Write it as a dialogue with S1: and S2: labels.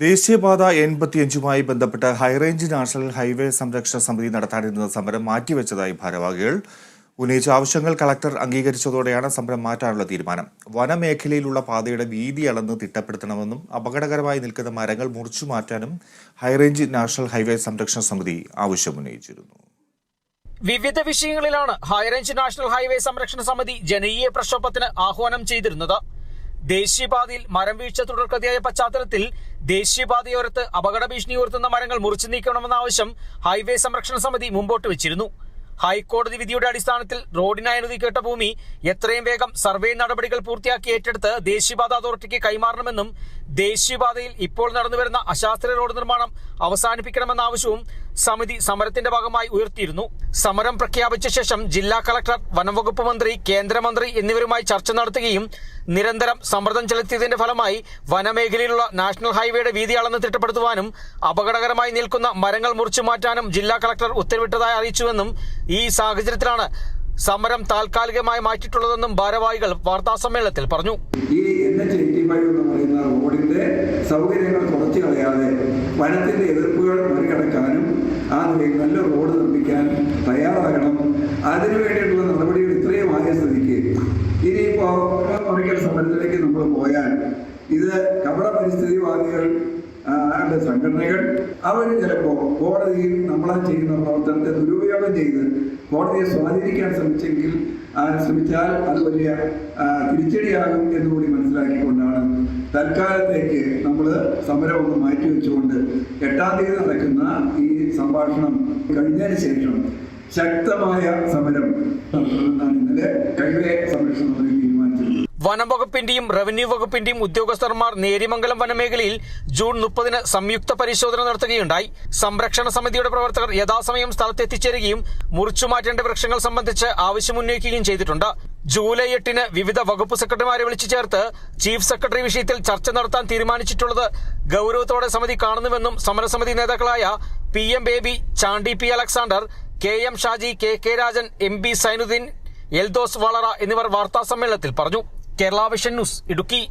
S1: ദേശീയപാത എൺപത്തിയഞ്ചുമായി ബന്ധപ്പെട്ട് high range national highway സംരക്ഷണ സമിതി നടത്താനിരുന്ന സമരം മാറ്റിവെച്ചതായി ഭാരവാഹികൾ. ഉന്നയിച്ച ആവശ്യങ്ങൾ കളക്ടർ അംഗീകരിച്ചതോടെയാണ് സമരം മാറ്റാനുള്ള തീരുമാനം. വനമേഖലയിലുള്ള പാതയുടെ വീതി അളന്ന് തിട്ടപ്പെടുത്തണമെന്നും അപകടകരമായി നിൽക്കുന്ന മരങ്ങൾ മുറിച്ചു മാറ്റാനും ഹൈറേഞ്ച് നാഷണൽ ഹൈവേ സംരക്ഷണ സമിതി ആവശ്യമുന്നയിച്ചിരുന്നു.
S2: വിവിധ വിഷയങ്ങളിലാണ് ഹൈറേഞ്ച് നാഷണൽ ഹൈവേ സംരക്ഷണ സമിതി ജനകീയ പ്രക്ഷോഭത്തിന് ആഹ്വാനം ചെയ്തിരുന്നത്. ദേശീയപാതയിൽ മരം വീഴ്ച തുടർക്കഥയായ പശ്ചാത്തലത്തിൽ ദേശീയപാതയോരത്ത് അപകട ഭീഷണി ഉയർത്തുന്ന മരങ്ങൾ മുറിച്ചു നീക്കണമെന്ന ആവശ്യം ഹൈവേ സംരക്ഷണ സമിതി മുമ്പോട്ട് വെച്ചിരുന്നു. ഹൈക്കോടതി വിധിയുടെ അടിസ്ഥാനത്തിൽ റോഡിനായി അനുവദിക്കേണ്ട ഭൂമി എത്രയും വേഗം സർവേ നടപടികൾ പൂർത്തിയാക്കി ഏറ്റെടുത്ത് ദേശീയപാത അതോറിറ്റിക്ക് കൈമാറണമെന്നും ദേശീയപാതയിൽ ഇപ്പോൾ നടന്നുവരുന്ന അശാസ്ത്രീയ റോഡ് നിർമ്മാണം അവസാനിപ്പിക്കണമെന്ന ആവശ്യവും സമിതി സമരത്തിന്റെ ഭാഗമായി ഉയർത്തിയിരുന്നു. സമരം പ്രഖ്യാപിച്ച ശേഷം ജില്ലാ കളക്ടർ വനംവകുപ്പ് മന്ത്രി കേന്ദ്രമന്ത്രി എന്നിവരുമായി ചർച്ച നടത്തുകയും നിരന്തരം സമ്മർദ്ദം ചെലുത്തിയതിന്റെ ഫലമായി വനമേഖലയിലുള്ള നാഷണൽ ഹൈവേയുടെ വീതി അളന്ന് തിട്ടപ്പെടുത്തുവാനും അപകടകരമായി നിൽക്കുന്ന മരങ്ങൾ മുറിച്ചു മാറ്റാനും ജില്ലാ കളക്ടർ ഉത്തരവിട്ടതായി അറിയിച്ചുവെന്നും ഈ സാഹചര്യത്തിലാണ് സമരം താൽക്കാലികമായി മാറ്റിയിട്ടുള്ളതെന്നും ഭാരവാഹികൾ വാർത്താസമ്മേളനത്തിൽ പറഞ്ഞു.
S3: സൗകര്യങ്ങൾ കുറച്ച് കളയാതെ വനത്തിന്റെ എതിർപ്പുകൾ മറികടക്കാനും ആ നിലയിൽ നല്ല റോഡ് നിർമ്മിക്കാൻ തയ്യാറാകണം. അതിനു വേണ്ടിയിട്ടുള്ള നടപടികൾ ഇത്രയും ആയ സ്ഥിതിക്ക്. ഇനിയിപ്പോ മറിക്കൽ സമരത്തിലേക്ക് നമ്മൾ പോയാൽ ഇത് കപട പരിസ്ഥിതിവാദികൾ സംഘടനകൾ അവർ ചിലപ്പോൾ കോടതിയിൽ നമ്മളെ ചെയ്യുന്ന പ്രവർത്തനത്തെ ദുരുപയോഗം ചെയ്ത് കോടതിയെ സ്വാധീനിക്കാൻ ശ്രമിച്ചെങ്കിൽ ശ്രമിച്ചാൽ അത് വലിയ തിരിച്ചടിയാകും എന്നുകൂടി മനസ്സിലാക്കിക്കൊണ്ടാണ് തൽക്കാലത്തേക്ക് നമ്മൾ സമരം ഒന്ന് മാറ്റിവെച്ചുകൊണ്ട് എട്ടാം തീയതി നടക്കുന്ന ഈ സംഭാഷണം കഴിഞ്ഞതിന് ശേഷം ശക്തമായ സമരം നടത്തണമെന്നാണ് ഇന്നലെ കൈവേ സംരക്ഷണ സമിതി തീരുമാനിച്ചത്
S2: വനം വകുപ്പിന്റെയും റവന്യൂ വകുപ്പിന്റെയും ഉദ്യോഗസ്ഥർമാർ നേരിമംഗലം വനമേഖലയിൽ ജൂൺ മുപ്പതിന് സംയുക്ത പരിശോധന നടത്തുകയുണ്ടായി. സംരക്ഷണ സമിതിയുടെ പ്രവർത്തകർ യഥാസമയം സ്ഥലത്തെത്തിച്ചേരുകയും മുറിച്ചു മാറ്റേണ്ട വൃക്ഷങ്ങൾ സംബന്ധിച്ച് ആവശ്യമുന്നയിക്കുകയും ചെയ്തിട്ടുണ്ട്. ജൂലൈ എട്ടിന് വിവിധ വകുപ്പ് സെക്രട്ടറിമാരെ വിളിച്ചു ചേർത്ത് ചീഫ് സെക്രട്ടറി വിഷയത്തിൽ ചർച്ച നടത്താൻ തീരുമാനിച്ചിട്ടുള്ളത് ഗൗരവത്തോടെ സമിതി കാണുന്നുവെന്നും സമരസമിതി നേതാക്കളായ P M Baby Chandy P Alexander K M Shaji K K Rajan M B Sainudheen Eldhose Valara എന്നിവർ വാർത്താസമ്മേളനത്തിൽ പറഞ്ഞു. Kerala vision news Idukki.